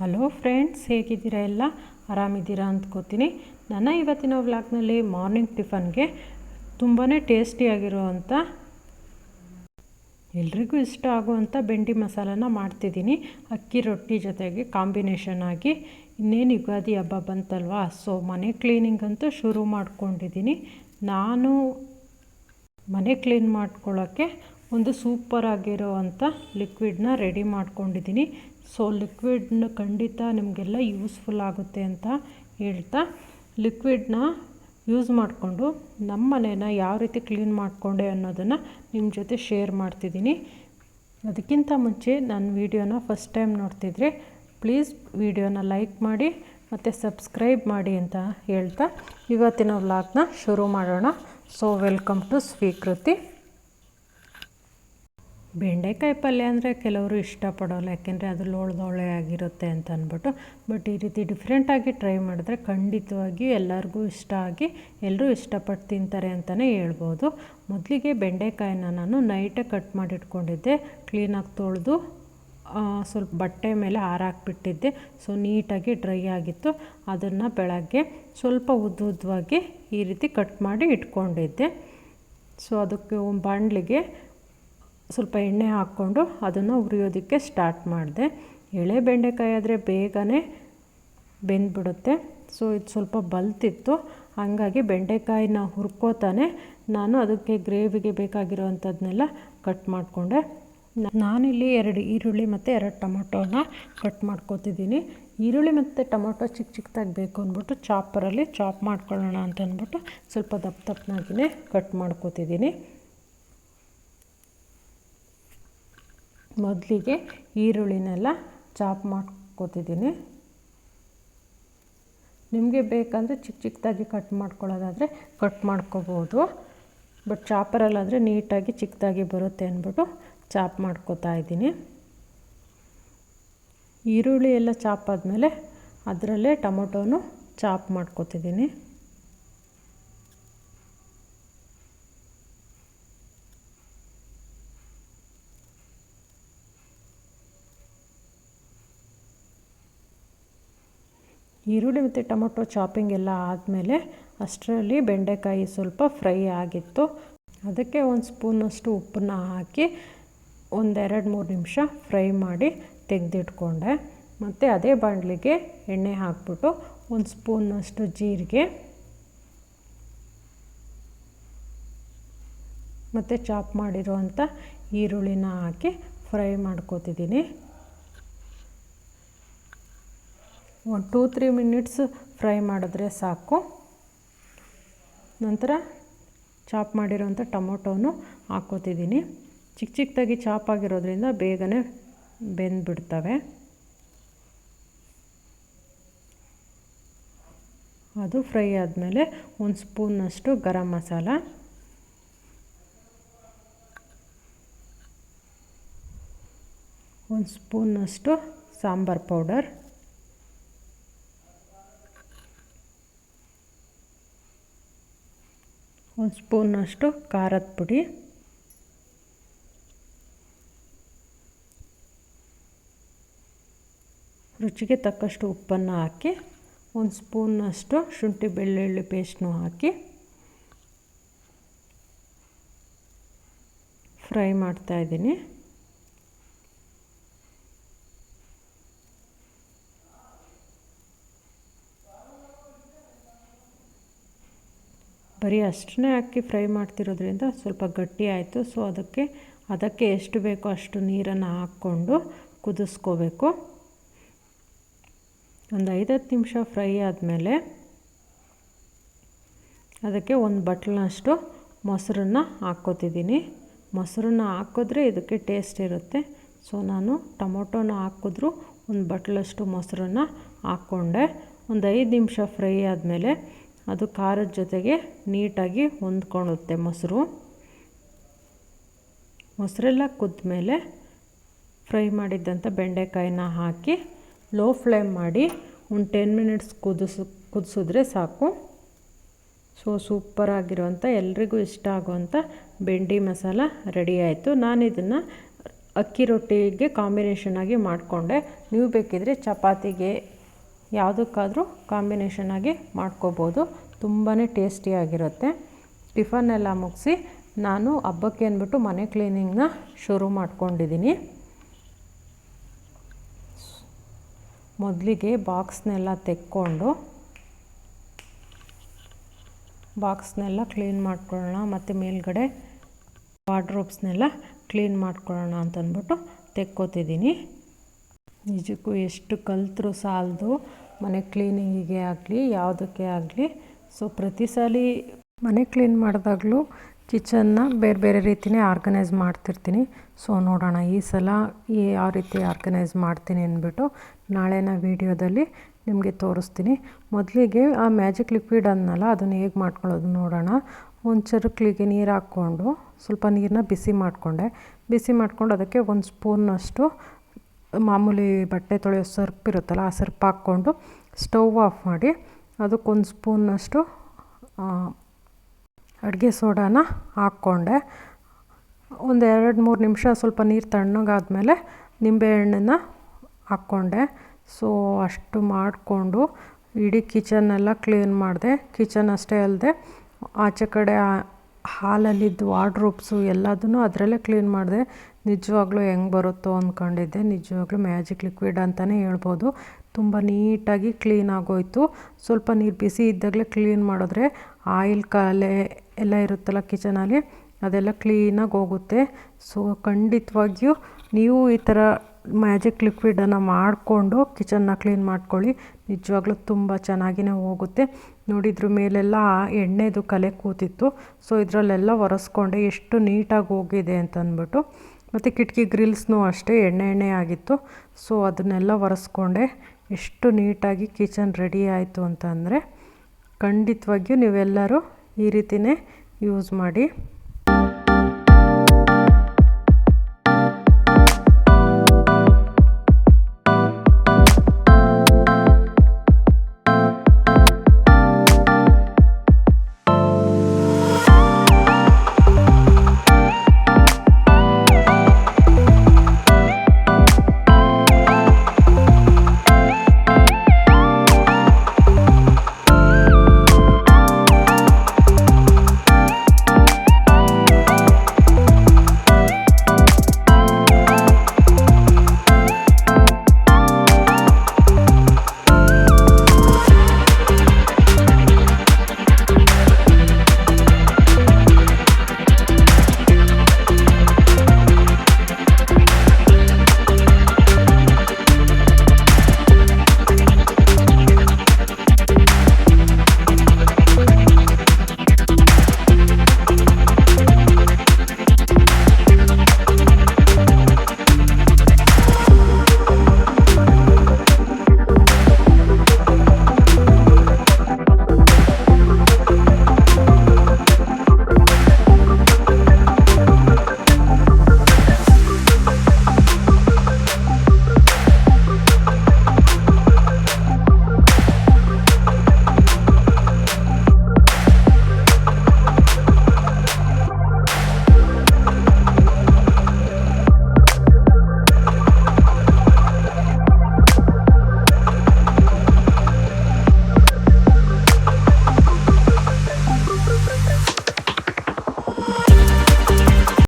Hello friends, ಹೇಗಿದ್ದೀರಾ ಎಲ್ಲ? ಆರಾಮಿದ್ದೀರಾ ಅಂದ್ಕೋತೀನಿ. ನನ್ನ ಇವತ್ತಿನ ವ್ಲಾಗ್ನಲ್ಲಿ ಮಾರ್ನಿಂಗ್ ಟಿಫನ್ಗೆ ತುಂಬಾ ಟೇಸ್ಟಿಯಾಗಿರುವಂಥ ಎಲ್ರಿಗೂ ಇಷ್ಟ ಆಗುವಂಥ ಬೆಂಡಿ ಮಸಾಲನ ಮಾಡ್ತಿದ್ದೀನಿ. ಅಕ್ಕಿ ರೊಟ್ಟಿ ಜೊತೆಗೆ ಕಾಂಬಿನೇಷನ್ ಆಗಿ ಇನ್ನೇನು ಯುಗಾದಿ ಹಬ್ಬ ಬಂತಲ್ವಾ, ಸೊ ಮನೆ ಕ್ಲೀನಿಂಗ್ ಅಂತೂ ಶುರು ಮಾಡ್ಕೊಂಡಿದ್ದೀನಿ. ನಾನು ಮನೆ ಕ್ಲೀನ್ ಮಾಡ್ಕೊಳ್ಳೋಕ್ಕೆ ಒಂದು ಸೂಪರ್ ಆಗಿರೋವಂಥ ಲಿಕ್ವಿಡ್ನ ರೆಡಿ ಮಾಡ್ಕೊಂಡಿದ್ದೀನಿ. ಸೊ ಲಿಕ್ವಿಡ್ನ ಖಂಡಿತ ನಿಮಗೆಲ್ಲ ಯೂಸ್ಫುಲ್ ಆಗುತ್ತೆ ಅಂತ ಹೇಳ್ತಾ ಲಿಕ್ವಿಡ್ನ ಯೂಸ್ ಮಾಡಿಕೊಂಡು ನಮ್ಮ ಮನೇನ ಯಾವ ರೀತಿ ಕ್ಲೀನ್ ಮಾಡಿಕೊಂಡೆ ಅನ್ನೋದನ್ನು ನಿಮ್ಮ ಜೊತೆ ಶೇರ್ ಮಾಡ್ತಿದ್ದೀನಿ. ಅದಕ್ಕಿಂತ ಮುಂಚೆ ನನ್ನ ವೀಡಿಯೋನ ಫಸ್ಟ್ ಟೈಮ್ ನೋಡ್ತಿದ್ರೆ ಪ್ಲೀಸ್ ವೀಡಿಯೋನ ಲೈಕ್ ಮಾಡಿ ಮತ್ತು ಸಬ್ಸ್ಕ್ರೈಬ್ ಮಾಡಿ ಅಂತ ಹೇಳ್ತಾ, ಇವತ್ತಿನ ವ್ಲಾಗ್ನ ಶುರು ಮಾಡೋಣ. ಸೊ ವೆಲ್ಕಮ್ ಟು ಸ್ವೀಕೃತಿ ಬೆಂಡೆಕಾಯಿ ಪಲ್ಯ ಅಂದರೆ ಕೆಲವರು ಇಷ್ಟಪಡೋಲ್ಲ, ಯಾಕೆಂದರೆ ಅದು ಲೋಳ್ದೋಳೆ ಆಗಿರುತ್ತೆ ಅಂತ ಅಂದ್ಬಿಟ್ಟು ಬಟ್ ಈ ರೀತಿ ಡಿಫ್ರೆಂಟಾಗಿ ಟ್ರೈ ಮಾಡಿದ್ರೆ ಖಂಡಿತವಾಗಿ ಎಲ್ಲರಿಗೂ ಇಷ್ಟ ಆಗಿ ಎಲ್ಲರೂ ಇಷ್ಟಪಟ್ಟು ತಿಂತಾರೆ ಅಂತಲೇ ಹೇಳ್ಬೋದು. ಮೊದಲಿಗೆ ಬೆಂಡೆಕಾಯಿನ ನಾನು ನೈಟೇ ಕಟ್ ಮಾಡಿಟ್ಕೊಂಡಿದ್ದೆ. ಕ್ಲೀನಾಗಿ ತೊಳೆದು ಸ್ವಲ್ಪ ಬಟ್ಟೆ ಮೇಲೆ ಹಾರಾಕ್ಬಿಟ್ಟಿದ್ದೆ. ಸೊ ನೀಟಾಗಿ ಡ್ರೈ ಆಗಿತ್ತು. ಅದನ್ನು ಬೆಳಗ್ಗೆ ಸ್ವಲ್ಪ ಉದ್ದ ಉದ್ದವಾಗಿ ಈ ರೀತಿ ಕಟ್ ಮಾಡಿ ಇಟ್ಕೊಂಡಿದ್ದೆ. ಸೊ ಅದಕ್ಕೆ ಬಾಣಲಿಗೆ ಸ್ವಲ್ಪ ಎಣ್ಣೆ ಹಾಕ್ಕೊಂಡು ಅದನ್ನು ಹುರಿಯೋದಕ್ಕೆ ಸ್ಟಾರ್ಟ್ ಮಾಡಿದೆ. ಎಳೆ ಬೆಂಡೆಕಾಯಿ ಆದರೆ ಬೇಗನೆ ಬೆಂದ್ಬಿಡುತ್ತೆ. ಸೊ, ಇದು ಸ್ವಲ್ಪ ಬಲ್ತಿತ್ತು. ಹಾಗಾಗಿ ಬೆಂಡೆಕಾಯಿನ ಹುರ್ಕೋತಾನೆ ನಾನು ಅದಕ್ಕೆ ಗ್ರೇವಿಗೆ ಬೇಕಾಗಿರೋವಂಥದ್ದನ್ನೆಲ್ಲ ಕಟ್ ಮಾಡಿಕೊಂಡೆ. ನಾನಿಲ್ಲಿ ಎರಡು ಈರುಳ್ಳಿ ಮತ್ತು ಎರಡು ಟೊಮೊಟೊನ ಕಟ್ ಮಾಡ್ಕೋತಿದ್ದೀನಿ. ಈರುಳ್ಳಿ ಮತ್ತು ಟೊಮೊಟೊ ಚಿಕ್ಕ ಚಿಕ್ಕದಾಗಿ ಬೇಕು ಅಂದ್ಬಿಟ್ಟು ಚಾಪರಲ್ಲಿ ಚಾಪ್ ಮಾಡ್ಕೊಳ್ಳೋಣ ಅಂತ ಅಂದ್ಬಿಟ್ಟು ಸ್ವಲ್ಪ ದಪ್ಪ ದಪ್ಪನಾಗಿಯೇ ಕಟ್ ಮಾಡ್ಕೋತಿದ್ದೀನಿ. ಮೊದಲಿಗೆ ಈರುಳ್ಳಿನೆಲ್ಲ ಚಾಪ್ ಮಾಡ್ಕೋತಿದ್ದೀನಿ. ನಿಮಗೆ ಬೇಕಂದರೆ ಚಿಕ್ಕ ಚಿಕ್ಕದಾಗಿ ಕಟ್ ಮಾಡ್ಕೊಳ್ಳೋದಾದರೆ ಕಟ್ ಮಾಡ್ಕೋಬೋದು. ಬಟ್ ಚಾಪರಲ್ಲಾದರೆ ನೀಟಾಗಿ ಚಿಕ್ಕದಾಗಿ ಬರುತ್ತೆ ಅಂದ್ಬಿಟ್ಟು ಚಾಪ್ ಮಾಡ್ಕೋತಾ ಇದ್ದೀನಿ. ಈರುಳ್ಳಿ ಎಲ್ಲ ಚಾಪ್ ಆದಮೇಲೆ ಅದರಲ್ಲೇ ಟೊಮೊಟೊನು ಚಾಪ್ ಮಾಡ್ಕೋತಿದ್ದೀನಿ. ಈರುಳ್ಳಿ ಮತ್ತು ಟೊಮೊಟೊ ಚಾಪಿಂಗ್ ಎಲ್ಲ ಆದಮೇಲೆ ಅಷ್ಟರಲ್ಲಿ ಬೆಂಡೆಕಾಯಿ ಸ್ವಲ್ಪ ಫ್ರೈ ಆಗಿತ್ತು. ಅದಕ್ಕೆ ಒಂದು ಸ್ಪೂನಷ್ಟು ಉಪ್ಪನ್ನ ಹಾಕಿ ಒಂದೆರಡು ಮೂರು ನಿಮಿಷ ಫ್ರೈ ಮಾಡಿ ತೆಗೆದಿಟ್ಕೊಂಡೆ. ಮತ್ತು ಅದೇ ಬಾಣಲಿಗೆ ಎಣ್ಣೆ ಹಾಕ್ಬಿಟ್ಟು ಒಂದು ಸ್ಪೂನಷ್ಟು ಜೀರಿಗೆ ಮತ್ತು ಚಾಪ್ ಮಾಡಿರುವಂಥ ಈರುಳ್ಳಿನ ಹಾಕಿ ಫ್ರೈ ಮಾಡ್ಕೋತಿದ್ದೀನಿ. ಒಂದು, ಟೂ, ತ್ರೀ ಮಿನಿಟ್ಸ್ ಫ್ರೈ ಮಾಡಿದ್ರೆ ಸಾಕು. ನಂತರ ಚಾಪ್ ಮಾಡಿರೋಂಥ ಟೊಮೊಟೊನು ಹಾಕ್ಕೋತಿದ್ದೀನಿ. ಚಿಕ್ಕ ಚಿಕ್ಕದಾಗಿ ಚಾಪ್ ಆಗಿರೋದ್ರಿಂದ ಬೇಗನೆ ಬೆಂದ್ಬಿಡ್ತವೆ. ಅದು ಫ್ರೈ ಆದಮೇಲೆ ಒಂದು ಸ್ಪೂನಷ್ಟು ಗರಂ ಮಸಾಲ. ಒಂದು ಸ್ಪೂನಷ್ಟು ಸಾಂಬಾರು ಪೌಡರ್. ಒಂದು ಸ್ಪೂನಷ್ಟು ಖಾರದ ಪುಡಿ. ರುಚಿಗೆ ತಕ್ಕಷ್ಟು ಉಪ್ಪನ್ನು ಹಾಕಿ, ಒಂದು ಸ್ಪೂನಷ್ಟು ಶುಂಠಿ ಬೆಳ್ಳುಳ್ಳಿ ಪೇಸ್ಟ್ನು ಹಾಕಿ, ಫ್ರೈ ಮಾಡ್ತಾಯಿದ್ದೀನಿ ಬರೀ ಅಷ್ಟನ್ನೇ ಹಾಕಿ ಫ್ರೈ ಮಾಡ್ತಿರೋದ್ರಿಂದ ಸ್ವಲ್ಪ ಗಟ್ಟಿ ಆಯಿತು. ಸೊ ಅದಕ್ಕೆ ಅದಕ್ಕೆ ಎಷ್ಟು ಬೇಕೋ ಅಷ್ಟು ನೀರನ್ನು ಹಾಕ್ಕೊಂಡು ಕುದಿಸ್ಕೋಬೇಕು. ಒಂದು ಐದತ್ತು ನಿಮಿಷ ಫ್ರೈ ಆದಮೇಲೆ ಅದಕ್ಕೆ ಒಂದು ಬಟ್ಲನಷ್ಟು ಮೊಸರನ್ನ ಹಾಕ್ಕೋತಿದ್ದೀನಿ. ಮೊಸರನ್ನ ಹಾಕಿದ್ರೆ ಇದಕ್ಕೆ ಟೇಸ್ಟ್ ಇರುತ್ತೆ. ಸೊ ನಾನು ಟೊಮೊಟೊನ ಹಾಕಿದ್ರು ಒಂದು ಬಟ್ಲಷ್ಟು ಮೊಸರನ್ನ ಹಾಕ್ಕೊಂಡೆ. ಒಂದು ಐದು ನಿಮಿಷ ಫ್ರೈ ಆದಮೇಲೆ ಅದು ಖಾರದ ಜೊತೆಗೆ ನೀಟಾಗಿ ಹೊಂದ್ಕೊಳುತ್ತೆ ಮೊಸರು. ಮೊಸರೆಲ್ಲ ಕುದ್ಮೇಲೆ ಫ್ರೈ ಮಾಡಿದ್ದಂಥ ಬೆಂಡೆಕಾಯಿನ ಹಾಕಿ ಲೋ ಫ್ಲೇಮ್ ಮಾಡಿ ಒಂದು ಟೆನ್ ಮಿನಿಟ್ಸ್ ಕುದಿಸು ಕುದಿಸಿದ್ರೆ ಸಾಕು. ಸೊ, ಸೂಪರಾಗಿರುವಂಥ, ಎಲ್ರಿಗೂ ಇಷ್ಟ ಆಗುವಂಥ ಬೆಂಡಿ ಮಸಾಲ ರೆಡಿ ಆಯಿತು. ನಾನು ಇದನ್ನು ಅಕ್ಕಿ ರೊಟ್ಟಿಗೆ ಕಾಂಬಿನೇಷನ್ ಆಗಿ ಮಾಡಿಕೊಂಡೆ. ನೀವು ಬೇಕಿದ್ರೆ ಚಪಾತಿಗೆ ಯಾವುದಕ್ಕಾದರೂ ಕಾಂಬಿನೇಷನ್ ಆಗಿ ಮಾಡ್ಕೋಬೋದು. ತುಂಬಾ ಟೇಸ್ಟಿಯಾಗಿರುತ್ತೆ ಟಿಫನ್ನೆಲ್ಲ ಮುಗಿಸಿ ನಾನು ಹಬ್ಬಕ್ಕೆ ಅಂದ್ಬಿಟ್ಟು ಮನೆ ಕ್ಲೀನಿಂಗ್ನ ಶುರು ಮಾಡ್ಕೊಂಡಿದ್ದೀನಿ. ಮೊದಲಿಗೆ ಬಾಕ್ಸ್ನೆಲ್ಲ ತೆಕ್ಕೊಂಡು ಬಾಕ್ಸ್ನೆಲ್ಲ ಕ್ಲೀನ್ ಮಾಡ್ಕೊಳ್ಳೋಣ, ಮತ್ತು ಮೇಲ್ಗಡೆ ವಾರ್ಡ್ರೋಬ್ಸ್ನೆಲ್ಲ ಕ್ಲೀನ್ ಮಾಡ್ಕೊಳ್ಳೋಣ ಅಂತಂದ್ಬಿಟ್ಟು ತೆಕ್ಕೋತಿದ್ದೀನಿ. ನಿಜಕ್ಕೂ ಎಷ್ಟು ಕಲಿತರೂ ಸಾಲದು, ಮನೆ ಕ್ಲೀನಿಂಗಿಗೆ ಆಗಲಿ, ಯಾವುದಕ್ಕೆ ಆಗಲಿ. ಸೊ ಪ್ರತಿ ಸಲ ಮನೆ ಕ್ಲೀನ್ ಮಾಡಿದಾಗಲೂ ಕಿಚನ್ನ ಬೇರೆ ಬೇರೆ ರೀತಿಯೇ ಆರ್ಗನೈಸ್ ಮಾಡ್ತಿರ್ತೀನಿ. ಸೊ ನೋಡೋಣ, ಈ ಸಲ ಯಾವ ರೀತಿ ಆರ್ಗನೈಸ್ ಮಾಡ್ತೀನಿ ಅಂದ್ಬಿಟ್ಟು ನಾಳೆನ ವೀಡಿಯೋದಲ್ಲಿ ನಿಮಗೆ ತೋರಿಸ್ತೀನಿ. ಮೊದಲಿಗೆ ಆ ಮ್ಯಾಜಿಕ್ ಲಿಕ್ವಿಡ್ ಅನ್ನಲ್ಲ, ಅದನ್ನು ಹೇಗೆ ಮಾಡ್ಕೊಳ್ಳೋದು ನೋಡೋಣ. ಒಂದು ಚರುಕ್ಲಿಗೆ ನೀರು ಹಾಕ್ಕೊಂಡು ಸ್ವಲ್ಪ ನೀರನ್ನ ಬಿಸಿ ಮಾಡಿಕೊಂಡೆ. ಬಿಸಿ ಮಾಡಿಕೊಂಡು ಅದಕ್ಕೆ ಒಂದು ಸ್ಪೂನಷ್ಟು ಮಾಮೂಲಿ ಬಟ್ಟೆ ತೊಳೆಯೋ ಸರ್ಪ್ ಇರುತ್ತಲ್ಲ, ಆ ಸರ್ಪ್ ಹಾಕ್ಕೊಂಡು ಸ್ಟವ್ ಆಫ್ ಮಾಡಿ ಅದಕ್ಕೊಂದು ಸ್ಪೂನಷ್ಟು ಅಡುಗೆ ಸೋಡಾನ ಹಾಕ್ಕೊಂಡೆ. ಒಂದು ಎರಡು ಮೂರು ನಿಮಿಷ ಸ್ವಲ್ಪ ನೀರು ತಣ್ಣಗಾದಮೇಲೆ ನಿಂಬೆಹಣ್ಣನ್ನು ಹಾಕ್ಕೊಂಡೆ. ಸೊ ಅಷ್ಟು ಮಾಡಿಕೊಂಡು ಇಡೀ ಕಿಚನ್ನೆಲ್ಲ ಕ್ಲೀನ್ ಮಾಡಿದೆ. ಕಿಚನ್ ಅಷ್ಟೇ ಅಲ್ಲದೆ ಆಚೆ ಕಡೆ ಹಾಲಲ್ಲಿದ್ದು ವಾರ್ಡ್ರೋಬ್ಸು ಎಲ್ಲದನ್ನು ಅದರಲ್ಲೇ ಕ್ಲೀನ್ ಮಾಡಿದೆ. ನಿಜವಾಗ್ಲೂ ಹೆಂಗೆ ಬರುತ್ತೋ ಅಂದ್ಕೊಂಡಿದ್ದೆ ನಿಜವಾಗ್ಲೂ ಮ್ಯಾಜಿಕ್ ಲಿಕ್ವಿಡ್ ಅಂತಲೇ ಹೇಳ್ಬೋದು. ತುಂಬ ನೀಟಾಗಿ ಕ್ಲೀನ್ ಆಗೋಯಿತು. ಸ್ವಲ್ಪ ನೀರು ಬಿಸಿ ಇದ್ದಾಗಲೇ ಕ್ಲೀನ್ ಮಾಡಿದ್ರೆ ಆಯಿಲ್ ಕಾಲೆ ಎಲ್ಲ ಇರುತ್ತಲ್ಲ ಕಿಚನಲ್ಲಿ ಅದೆಲ್ಲ ಕ್ಲೀನಾಗಿ ಹೋಗುತ್ತೆ. ಸೊ ಖಂಡಿತವಾಗಿಯೂ ನೀವು ಈ ಥರ ಮ್ಯಾಜಿಕ್ ಲಿಕ್ವಿಡನ್ನು ಮಾಡಿಕೊಂಡು ಕಿಚನ್ನ ಕ್ಲೀನ್ ಮಾಡ್ಕೊಳ್ಳಿ. ನಿಜವಾಗ್ಲೂ ತುಂಬ ಚೆನ್ನಾಗಿಯೇ ಹೋಗುತ್ತೆ. ನೋಡಿದ್ರ ಮೇಲೆಲ್ಲ ಎಣ್ಣೆದು ಕಲೆ ಕೂತಿತ್ತು. ಸೊ ಇದರಲ್ಲೆಲ್ಲ ಒರೆಸ್ಕೊಂಡೆ ಎಷ್ಟು ನೀಟಾಗಿ ಹೋಗಿದೆ ಅಂತಂದ್ಬಿಟ್ಟು ಮತ್ತು ಕಿಟಕಿ ಗ್ರಿಲ್ಸ್ನೂ ಅಷ್ಟೇ, ಎಣ್ಣೆ ಎಣ್ಣೆ ಆಗಿತ್ತು. ಸೊ ಅದನ್ನೆಲ್ಲ ಒರೆಸ್ಕೊಂಡೆ. ಎಷ್ಟು ನೀಟಾಗಿ ಕಿಚನ್ ರೆಡಿ ಆಯಿತು ಅಂತಂದರೆ ಖಂಡಿತವಾಗಿಯೂ ನೀವೆಲ್ಲರೂ ಈ ರೀತಿಯೇ ಯೂಸ್ ಮಾಡಿ.